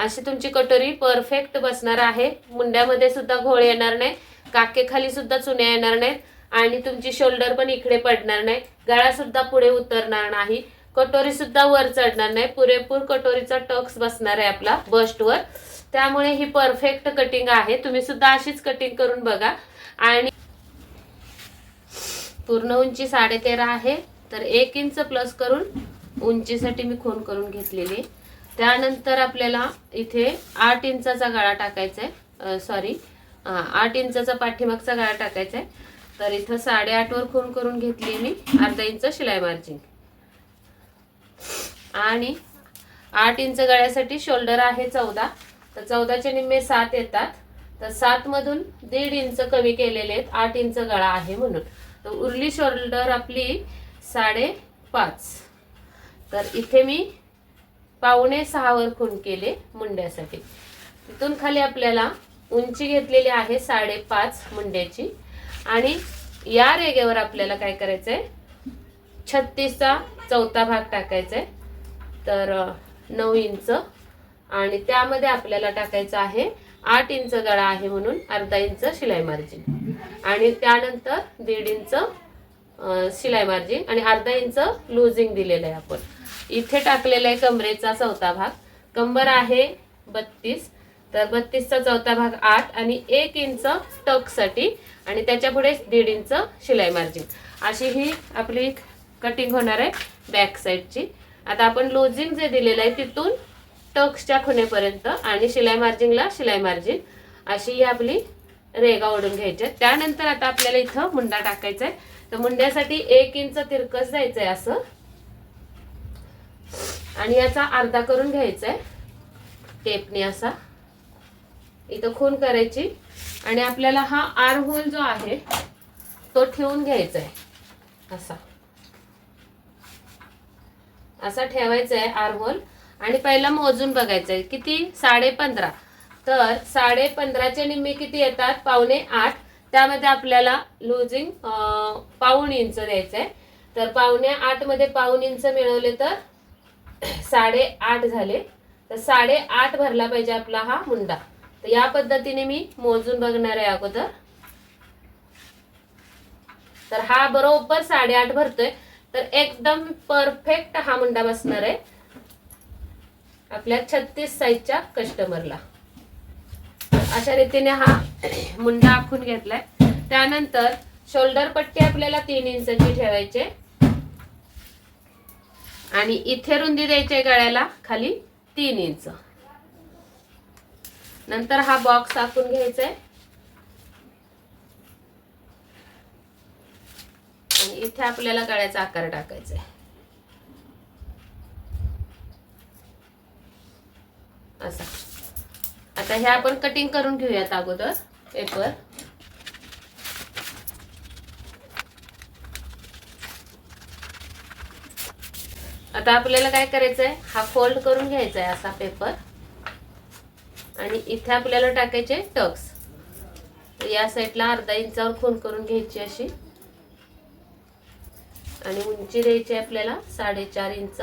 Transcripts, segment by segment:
अशी तुमची कटोरी परफेक्ट बसणार आहे. मुंड्यामध्ये सुद्धा घोळ येणार नाही. काकेखाली सुद्धा चुन्या येणार नाहीत. आणि तुमची शोल्डर पण इकडे पडणार नाही. गळा सुद्धा पुढे उतरणार नाही. कटोरी सुद्धा वर चढणार नाही. पुरेपूर कटोरीचा टक्स बसणार आहे आपला बस्टवर त्यामुळे ही परफेक्ट कटिंग आहे. तुम्ही सुद्धा अशीच कटिंग करून बघा. आणि पूर्ण उंची साडेतेरा आहे. तर एक इंच प्लस करून उंचीसाठी मी खून करून घेतलेली आहे. त्यानंतर आपल्याला इथे आठ इंचाचा गळा टाकायचा आहे सॉरी आठ इंचाचा पाठीमागचा गळा टाकायचा आहे तर इथं साडेआठवर खून करून घेतली मी. अर्धा इंच शिलाई मार्जिन. आणि आठ इंच गळ्यासाठी शोल्डर आहे चौदा. तर चौदाचे निम्मे सात येतात. तर सातमधून दीड इंच कमी केलेले आहेत. आठ इंच गळा आहे म्हणून. तर उरली शोल्डर आपली साडे पाच तर इथे मी पावणे सहावर खून केले मुंड्यासाठी. तिथून खाली आपल्याला उंची घेतलेली आहे साडेपाच मुंड्याची. आणि या रेगेवर आपल्याला काय करायचंय? छत्तीसचा चौथा भाग टाकायचा आहे तर नऊ इंच. आणि त्यामध्ये आपल्याला टाकायचं आहे आठ इंच गळा आहे म्हणून अर्धा इंच शिलाई मार्जिन. आणि त्यानंतर दीड इंच शिलाई मार्जिन. आणि अर्धा इंच लुझिंग दिलेलं आहे आपण. इथे टाकलेला आहे कमरेचा चौथा भाग. कंबर आहे बत्तीस. तर बत्तीसचा चौथा भाग आठ आणि एक इंच टकसाठी आणि त्याच्या पुढे दीड इंच शिलाई मार्जिन. अशी ही आपली कटिंग होणार आहे बॅक साईडची आता आपण लोजिंग जे दिलेलं आहे तिथून टक्सच्या खुनेपर्यंत आणि शिलाई मार्जिनला शिलाई मार्जिन. अशी ही आपली रेगा ओढून घ्यायची त्यानंतर आता आपल्याला इथं मुंडा टाकायचा आहे. तर मुंड्यासाठी एक इंच तिरकस जायचंय असं आणि याचा अर्धा करून घ्यायचा आहे टेपने असा. इथं खून करायची. आणि आपल्याला हा आर होल जो आहे तो ठेवून घ्यायचा आहे असा. असा ठेवायचा आहे आर होल. आणि पहिला मोजून बघायचं आहे किती? साडे पंधरा तर साडे पंधराचे निम्मे किती येतात? पावणे आठ. त्यामध्ये आपल्याला लुझिंग पाऊण इंच द्यायचं आहे तर पावणे आठमध्ये पाऊण इंच मिळवले तर साडेआठ झाले. तर साडेआठ भरला पाहिजे आपला हा मुंडा. तर या पद्धतीने मी मोजून बघणार आहे अगोदर. तर हा बरोबर साडेआठ भरतोय. तर एकदम परफेक्ट हा मुंडा बसणार आहे. आपल्या छत्तीस साईजच्या कस्टमरला. अशा रीतीने हा मुंडा आखून घेतलाय. त्यानंतर शोल्डर पट्टी आपल्याला तीन इंचाची ठेवायचे आणि इथे रुंदी द्यायची आहे गळ्याला खाली तीन इंच. नंतर हा बॉक्स आखून घ्यायचा आहे. आणि इथे आपल्याला गळ्याचा आकार टाकायचा आहे. असा. आता हे आपण कटिंग करून घेऊयात अगोदर पेपर आता आपल्याला काय करायचं आहे हा फोल्ड करून घ्यायचा आहे असा पेपर आणि इथे आपल्याला टाकायचे टक्स या साईडला अर्धा इंचावर खून करून घ्यायची अशी. आणि उंची द्यायची आहे आपल्याला साडेचार इंच.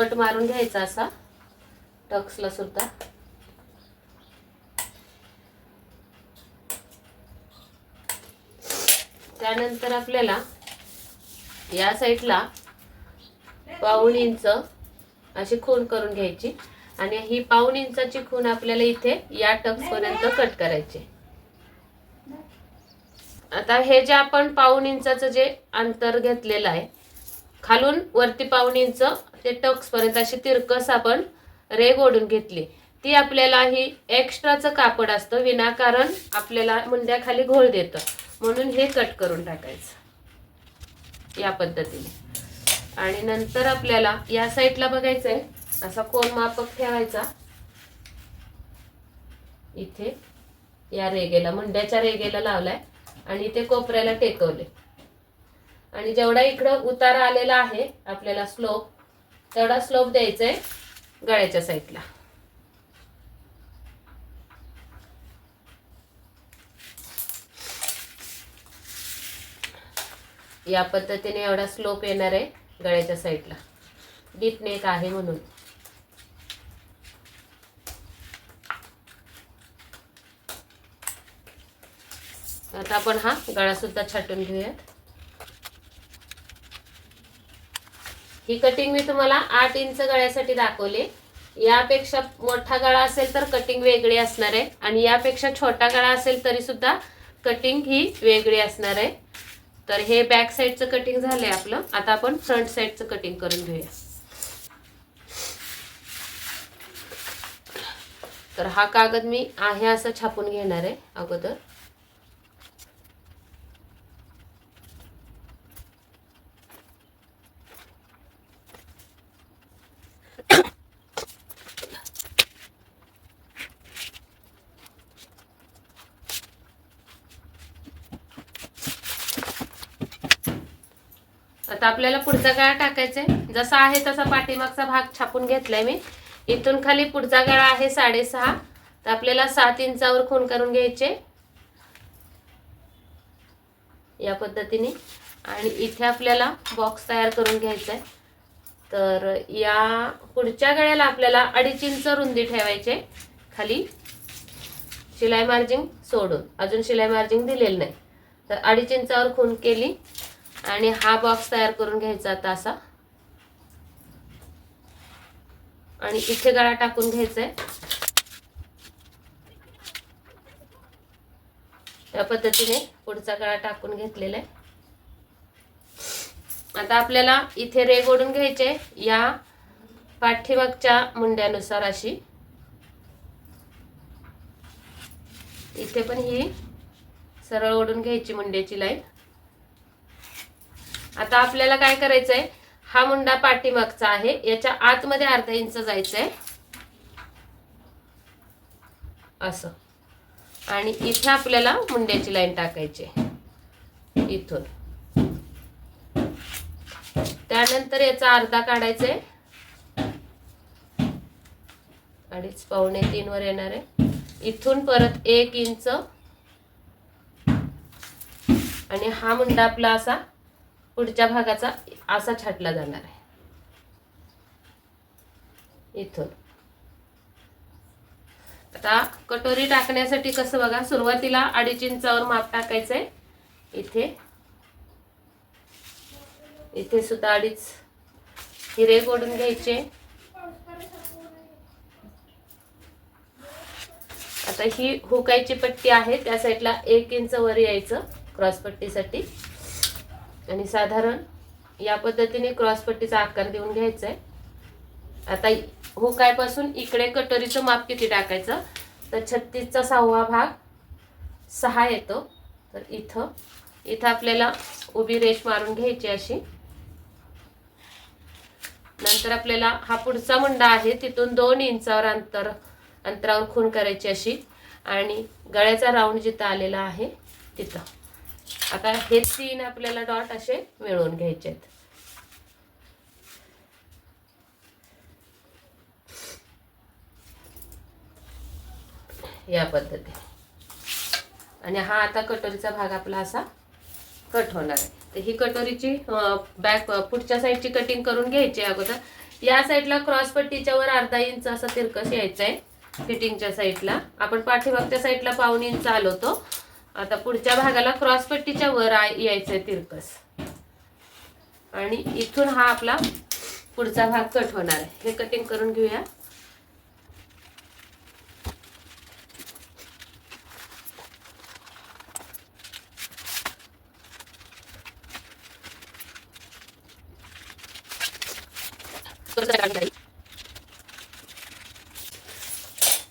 कट मारून घ्यायचा असा. टक्सला सुद्धा. त्यानंतर आपल्याला या साईडला पाऊण इंच अशी खून करून घ्यायची. आणि ही पाऊण इंचाची खून आपल्याला इथे या टक्स पर्यंत कट करायची. आता हे जे आपण पाऊण इंचाचं जे अंतर घेतलेलं आहे खालून वरती पाऊण इंच ते टक्सपर्यंत अशी तिरकस आपण रेग ओढून घेतली. ती आपल्याला ही एक्स्ट्राचं कापड असतं विनाकारण आपल्याला मुंड्याखाली घोळ देतं. म्हणून हे कट करून टाकायचं. या पद्धतीने. आणि नंतर आपल्याला या साईडला बघायचंय असा कोण मापक ठेवायचा. इथे या रेगेला मुंड्याच्या रेगेला लावलाय आणि इथे कोपऱ्याला टेकवले आणि जेवढा इकडं उतारा आलेला आहे आपल्याला स्लोप तेवढा स्लोप द्यायचा आहे गळ्याच्या साईडला. या पद्धतीने एवढा स्लोप येणार आहे गळ्याच्या साईडला. डीप नेक आहे म्हणून. आता आपण हा गळा सुद्धा छाटून घेऊयात. ही कटिंग मी तुम्हाला आठ इंच गळ्यासाठी दाखवली. यापेक्षा मोठा गळा असेल तर कटिंग वेगळी असणार आहे. आणि यापेक्षा छोटा गळा असेल तरी सुद्धा कटिंग ही वेगळी असणार आहे. तर हे बॅक साईडचं कटिंग झालंय आपलं. आता आपण फ्रंट साईडचं कटिंग करून घेऊया. तर हा कागद मी आहे असं छापून घेणार आहे अगोदर. आता आपल्याला पुढचा गळा टाकायचा आहे जसा आहे तसा पाठीमागचा भाग छापून घेतलाय मी. इथून खाली पुढचा गळा आहे साडेसहा. तर आपल्याला सात इंचावर खून करून घ्यायचे. या पद्धतीने. आणि इथे आपल्याला बॉक्स तयार करून घ्यायचा आहे तर या पुढच्या गळ्याला आपल्याला अडीच इंच रुंदी ठेवायचे. खाली शिलाई मार्जिंग सोडून. अजून शिलाई मार्जिंग दिलेलं नाही. तर अडीच इंचावर खून केली. आणि हा बॉक्स तयार करून घ्यायचा आता असा आणि इथे गळा टाकून घ्यायचा आहे या पद्धतीने पुढचा गळा टाकून घेतलेला आहे. आता आपल्याला इथे रेग ओढून घ्यायचे या पाठीमागच्या मुंड्यानुसार अशी. इथे पण ही सरळ ओढून घ्यायची मुंड्याची लाईन. आता आपल्याला काय करायचंय? हा मुंडा पाठीमागचा आहे. याच्या आतमध्ये अर्धा इंच जायचंय. असं. आणि इथे आपल्याला मुंड्याची लाईन टाकायची आहे. इथून. त्यानंतर याचा अर्धा काढायचा आहे अडीच पावणे तीन वर येणार आहे. इथून परत एक इंच. आणि हा मुंडा आपला असा पुढच्या भागाचा असा छाटला जाणार आहे. इथून. आता कटोरी टाकण्यासाठी कसं बघा सुरुवातीला अडीच इंचावर माप टाकायचंय. इथे. इथे सुद्धा अडीच हिरे गोडून घ्यायचे. आता ही हुकायची पट्टी आहे त्या साईडला एक इंच वर यायचं क्रॉस पट्टीसाठी. आणि साधारण या पद्धतीने क्रॉस पट्टीचा आकार देऊन घ्यायचा आहे आता हो हुकायपासून इकडे कटोरीचं माप किती टाकायचं? तर छत्तीसचा सहावा भाग सहा येतो. तर इथं इथं आपल्याला उभी रेष मारून घ्यायची अशी. नंतर आपल्याला हा पुढचा मुंडा आहे तिथून दोन इंचावर अंतर अंतरावर खून करायची अशी. आणि गळ्याचा राऊंड जिथं आलेला आहे तिथं. आता हे तीन आपल्याला डॉट असे मिळवून घ्यायचे आहेत या पद्धतीने. आणि हा आता कटोरीचा भाग आपला असा कट होणार आहे. तर ही कटोरीची बॅक पुढच्या साईडची कटिंग करून घ्यायची आहे अगोदर. या साईडला क्रॉस पट्टीच्या वर अर्धा इंच असा तिरकस यायचा आहे फिटिंगच्या साईडला आपण पाठीमागच्या साईडला पाऊण इंच आलो होतो आता पुढच्या भागाला क्रॉसपट्टीच्या वर यायचं यायचंय तिरकस. आणि इथून हा आपला पुढचा भाग कट होणार आहे. हे कटिंग करून घेऊया.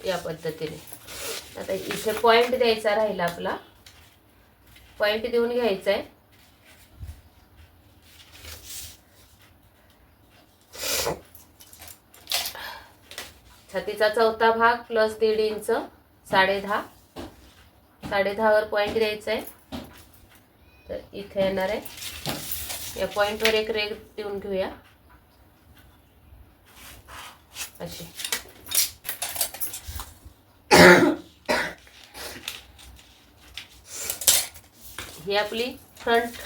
या पद्धतीने. आता इथे पॉइंट द्यायचा राहिला आपला. पॉइंट देऊन घ्यायचा आहे छातीचा चौथा भाग प्लस दीड इंच साडे दहा. साडे दहावर पॉइंट द्यायचा आहे तर इथे येणार आहे. या पॉइंटवर एक रेग देऊन घेऊया. अशी. ही आपली फ्रंट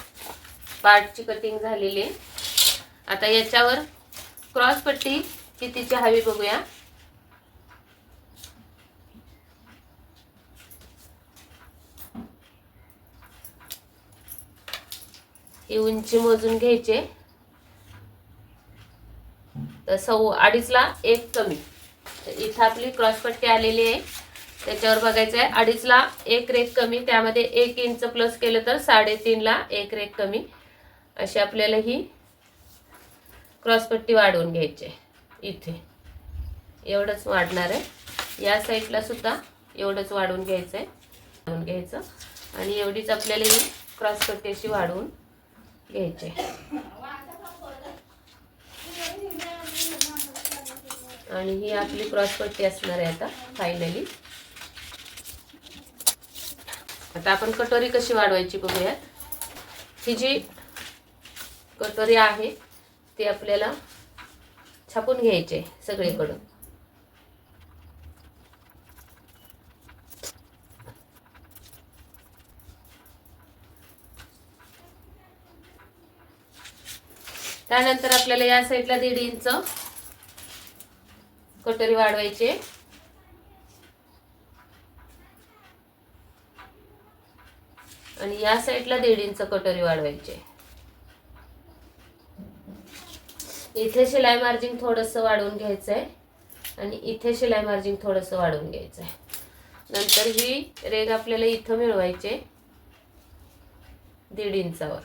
पार्टची कटिंग झालेली आहे. आता याच्यावर क्रॉस पट्टी कितीची हवी बघूया. ही उंची मोजून घ्यायची. तर सव्व अडीचला एक कमी. तर इथं आपली क्रॉस पट्टी आलेली आहे. त्याच्यावर बघायचं आहे. अडीचला एक रेक कमी त्यामध्ये एक इंच प्लस केलं तर साडेतीनला एक रेक कमी. अशी आपल्याला ही क्रॉसपट्टी वाढवून घ्यायची आहे. इथे. एवढंच वाढणार आहे. या साईडला सुद्धा एवढंच वाढवून घ्यायचं आहे. वाढवून घ्यायचं. आणि एवढीच आपल्याला ही क्रॉसपट्टी अशी वाढवून घ्यायची आहे. आणि ही आपली क्रॉसपट्टी असणार आहे आता फायनली आता आपण कटोरी कशी वाढवायची बघूयात. ही जी कटोरी आहे ती आपल्याला छापून घ्यायची आहे सगळीकडून. त्यानंतर आपल्याला या साईडला दीड इंच कटोरी वाढवायची आणि या साईडला दीड इंच कटोरी वाढवायची. आहे. इथे शिलाई मार्जिन थोडंसं वाढवून घ्यायचं आहे आणि इथे शिलाई मार्जिन थोडंसं वाढवून घ्यायचं आहे नंतर ही रेग आपल्याला इथं मिळवायचे दीड इंचावर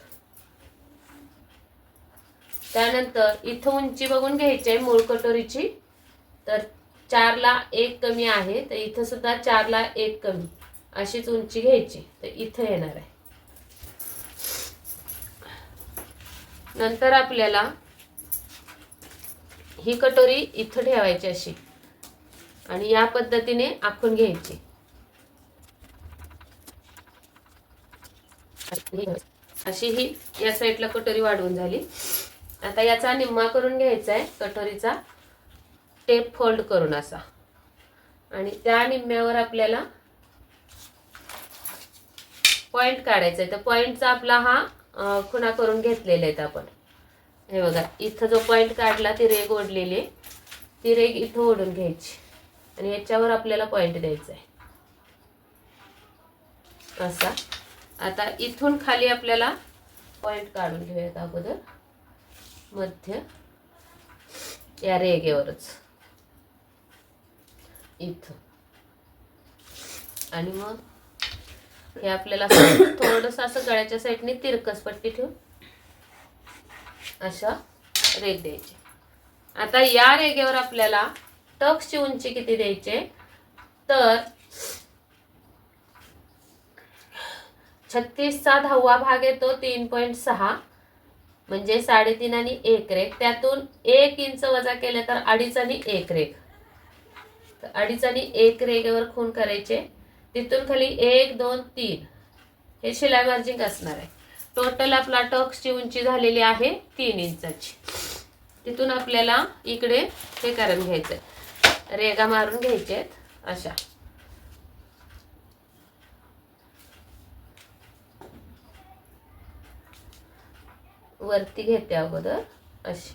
त्यानंतर इथं उंची बघून घ्यायची आहे मूळ कटोरीची. तर चारला एक कमी आहे तर इथं सुद्धा चारला एक कमी. अशीच उंची घ्यायची. तर इथं येणार आहे. नंतर आपल्याला ही कटोरी इथं ठेवायची अशी. आणि या पद्धतीने आखून घ्यायची. अशी ही या साईडला कटोरी वाढवून झाली. आता याचा निम्मा करून घ्यायचा आहे. कटोरीचा टेप फोल्ड करून असा. आणि त्या निम्म्यावर आपल्याला पॉइंट काढायचा आहे तर पॉईंटचा आपला हा खुणा करून घेतलेला आहेत आपण. हे बघा इथं जो पॉईंट काढला ती रेग ओढलेली आहे. ती रेग इथं ओढून घ्यायची. आणि याच्यावर आपल्याला पॉईंट द्यायचा आहे असा. आता इथून खाली आपल्याला पॉईंट काढून घेऊयात अगोदर. मध्य. या रेगेवरच इथं. आणि मग हे आपल्याला थोडस थोडंसं असं गळ्याच्या साईडने तिरकस पट्टी ठेवून अशा रेग द्यायची. आता या रेगेवर आपल्याला टक्सची उंची किती द्यायचे? तर छत्तीसचा दहावा भाग येतो तीन पॉईंट सहा म्हणजे साडेतीन आणि एक रेख त्यातून एक इंच वजा केले तर अडीच आणि एक रेख तर अडीच आणि एक रेगेवर खून करायचे? तिथून खाली एक दोन तीन. हे शिलाई मार्जिंग असणार आहे. टोटल आपला टक्सची उंची झालेली आहे तीन इंचाची. तिथून आपल्याला इकडे हे करून घ्यायचं आहे रेगा मारून घ्यायचे आहेत. अशा. वरती घेते अगोदर. अशी.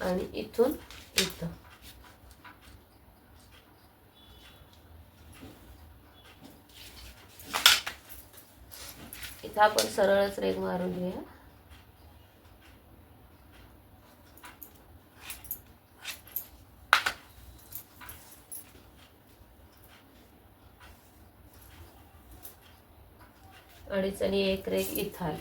आणि इथून इथं. इथं आपण सरळच रेग मारून घेऊया. अडीच आणि एक रेग इथाल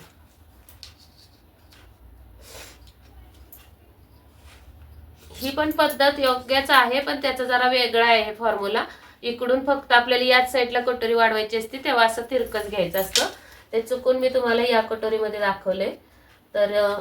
ही पण पद्धत योग्यच आहे पण त्याचा जरा वेगळा आहे फॉर्म्युला इकडून फक्त आपल्याला याच साईडला कटोरी वाढवायची असते तेव्हा असं तिरकच घ्यायचं असतं. ते चुकून मी तुम्हाला या कटोरीमध्ये दाखवले. तर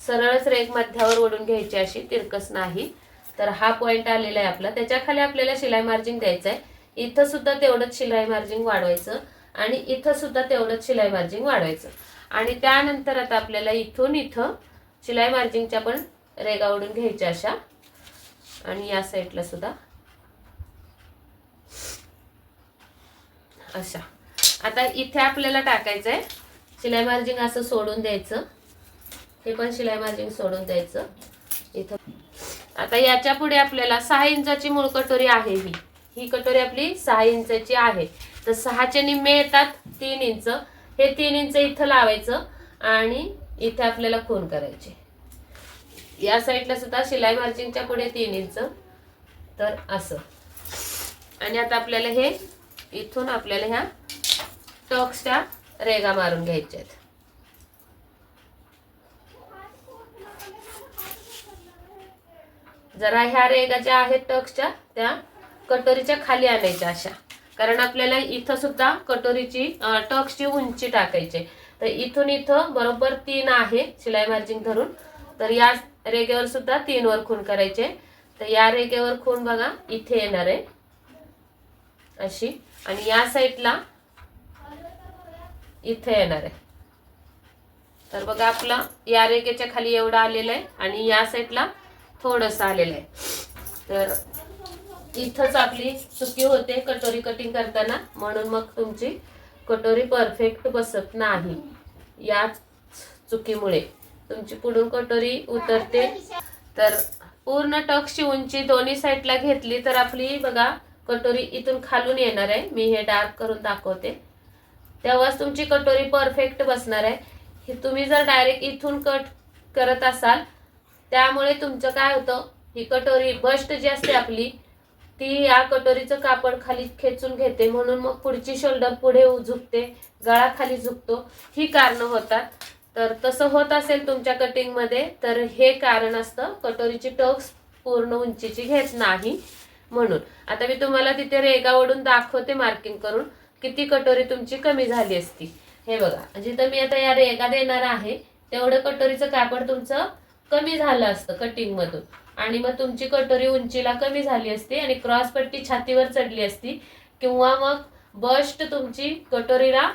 सरळच रेग मध्यावर ओढून घ्यायची अशी तिरकस नाही. तर हा पॉईंट आलेला आहे आपला. त्याच्याखाली आपल्याला शिलाई मार्जिन द्यायचं आहे. इथं सुद्धा तेवढंच शिलाई मार्जिंग वाढवायचं आणि इथं सुद्धा तेवढंच शिलाई मार्जिन वाढवायचं. आणि त्यानंतर आता आपल्याला इथून इथं शिलाई मार्जिंगच्या पण रेगा ओढून घ्यायच्या अशा. आणि या साईडला सुद्धा. अशा. आता इथे आपल्याला टाकायचं आहे शिलाई मार्जिंग असं सोडून द्यायचं. हे पण शिलाई मार्जिंग सोडून द्यायचं. इथं. आता याच्यापुढे आपल्याला सहा इंचाची मूळ कटोरी आहे ही. ही कटोरी आपली सहा इंचाची आहे. तर सहाचे निम्मे येतात तीन इंच. हे तीन इंच इथं लावायचं आणि इथे आपल्याला खून करायचे. या साईडला सुद्धा शिलाई मार्जिंगच्या पुढे तीन इंच. तर असं. आणि आता आपल्याला हे इथून आपल्याला ह्या टॉक्सच्या रेगा मारून घ्यायच्या आहेत. जरा ह्या रेगा ज्या आहेत टक्सच्या त्या कटोरीच्या खाली आणायच्या अशा. कारण आपल्याला इथं सुद्धा कटोरीची टक्सची उंची टाकायची आहे. तर इथून इथं बरोबर तीन आहे शिलाई मार्जिंग धरून. तर या रेगेवर सुद्धा तीन वर खून करायचे. तर या रेगेवर खून बघा इथे येणार आहे. अशी. आणि या साईडला इथे येणार आहे. तर बघा आपला या रेगेच्या खाली एवढं आलेलं आहे आणि या साईडला थोडंसं आलेलं आहे. तर इथंच आपली चुकी होते कटोरी कटिंग करताना. म्हणून मग तुमची कटोरी परफेक्ट बसत नाही. या चुकीमुळे तुमची पुढून कटोरी उतरते. तर पूर्ण टक्सची उंची दोन्ही साईडला घेतली तर आपली बघा कटोरी इथून खालून येणार आहे. मी हे डार्क करून दाखवते. तेव्हाच तुमची कटोरी परफेक्ट बसणार आहे. हे तुम्ही जर डायरेक्ट इथून कट करत असाल त्यामुळे तुमचं काय होतं ही कटोरी बस्ट जी असते आपली ती या कटोरीचं कापड खाली खेचून घेते. म्हणून मग पुढची शोल्डर पुढे झुकते गळा खाली झुकतो. ही कारणं होतात. तर तसं होत असेल तुमच्या कटिंगमध्ये तर हे कारण असतं कटोरीची टक्स पूर्ण उंचीची घेत नाही. म्हणून आता मी तुम्हाला तिथे रेगा ओढून दाखवते मार्किंग करून. किती कटोरी तुमची कमी झाली असती. हे बघा जिथं मी आता या रेगा देणार आहे तेवढं कटोरीचं कापड तुमचं कमी झालं असतं कटिंगमधून. आणि मग तुमची कटोरी उंचीला कमी झाली असती आणि क्रॉस पट्टी छातीवर चढली असती किंवा मग बस्ट तुमची कटोरीला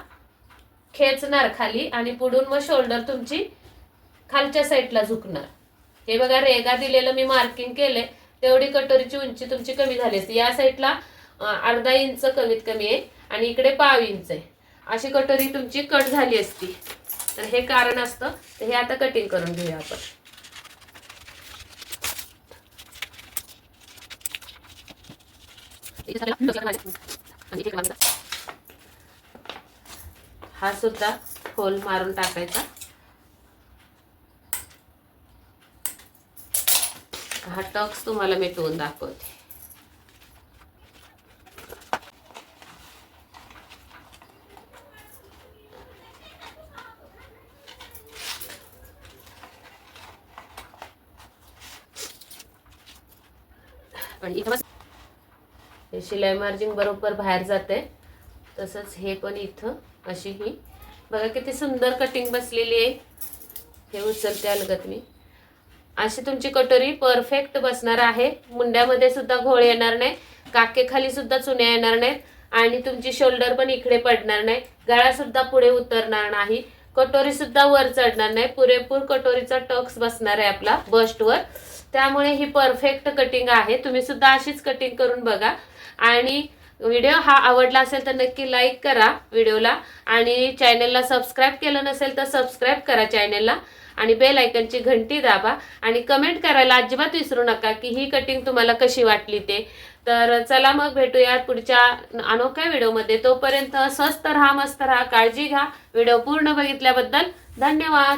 खेचणार खाली आणि पुढून मग शोल्डर तुमची खालच्या साईडला झुकणार. हे बघा रेगा दिलेलं मी मार्किंग केले तेवढी कटोरीची उंची तुमची कमी झाली असती. या साईडला अर्धा इंच कमीत कमी आहे आणि इकडे पाव इंच आहे. अशी कटोरी तुमची कट झाली असती. तर हे कारण असतं. तर हे आता कटिंग करून घेऊया आपण. हा सुद्धा होल मारून टाकायचा. हा टक्स तुम्हाला मिटवून दाखवते आणि इथं बस हे शिलाई मार्जिंग बरोबर बाहेर जाते. तसंच हे पण इथं अशी ही. बघा किती सुंदर कटिंग बसलेली आहे. हे उचलते अलगत मी. अशी तुमची कटोरी परफेक्ट बसणार आहे. मुंड्यामध्ये सुद्धा घोळ येणार नाही. काकेखाली सुद्धा चुन्या येणार नाहीत. आणि तुमची शोल्डर पण इकडे पडणार नाही. गळा सुद्धा पुढे उतरणार नाही. कटोरी सुद्धा वर चढणार नाही. पुरेपूर कटोरीचा टक्स बसणार आहे आपला बस्टवर त्यामुळे ही परफेक्ट कटिंग आहे. तुम्ही सुद्धा अशीच कटिंग करून बघा. आणि व्हिडिओ हा आवडला असेल तर नक्की लाईक करा व्हिडिओला आणि चॅनलला सबस्क्राईब केलं नसेल तर सबस्क्राईब करा चॅनलला आणि बेल आयकनची घंटी दाबा. आणि कमेंट करायला अजिबात विसरू नका की ही कटिंग तुम्हाला कशी वाटली ते. तर चला मग भेटूयात पुढच्या अनोख्या व्हिडिओमध्ये तोपर्यंत स्वस्त राहा मस्त राहा काळजी घ्या. व्हिडिओ पूर्ण बघितल्याबद्दल धन्यवाद.